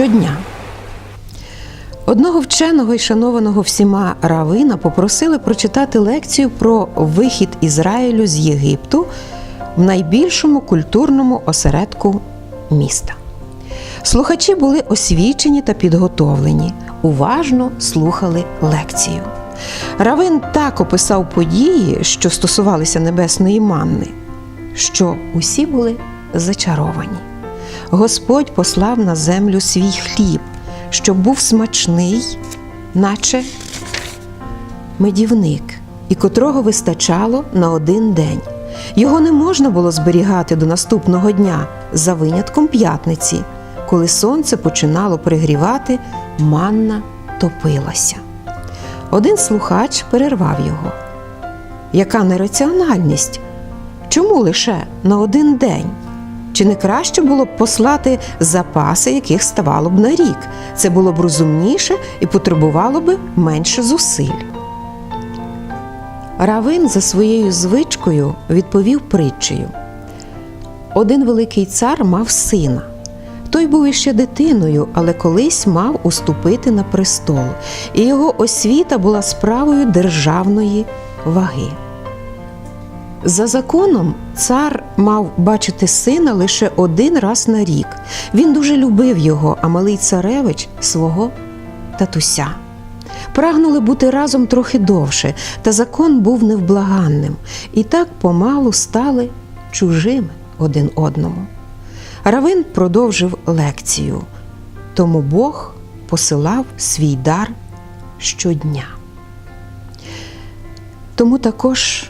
щодня. Одного вченого і шанованого всіма Равина попросили прочитати лекцію про вихід Ізраїлю з Єгипту в найбільшому культурному осередку міста. Слухачі були освічені та підготовлені, уважно слухали лекцію. Равин так описав події, що стосувалися небесної манни, що усі були зачаровані. Господь послав на землю свій хліб, щоб був смачний, наче медівник, і котрого вистачало на один день. Його не можна було зберігати до наступного дня за винятком п'ятниці, коли сонце починало пригрівати, манна топилася. Один слухач перервав його. Яка нераціональність? Чому лише на один день? Чи не краще було б послати запаси, яких ставало б на рік? Це було б розумніше і потребувало б менше зусиль. Равин за своєю звичкою відповів притчею. Один великий цар мав сина. Той був іще дитиною, але колись мав уступити на престол, і його освіта була справою державної ваги. За законом, цар мав бачити сина лише один раз на рік. Він дуже любив його, а малий царевич свого татуся. Прагнули бути разом трохи довше, та закон був невблаганним, і так помалу стали чужими один одному. Равин продовжив лекцію, тому Бог посилав свій дар щодня. Тому також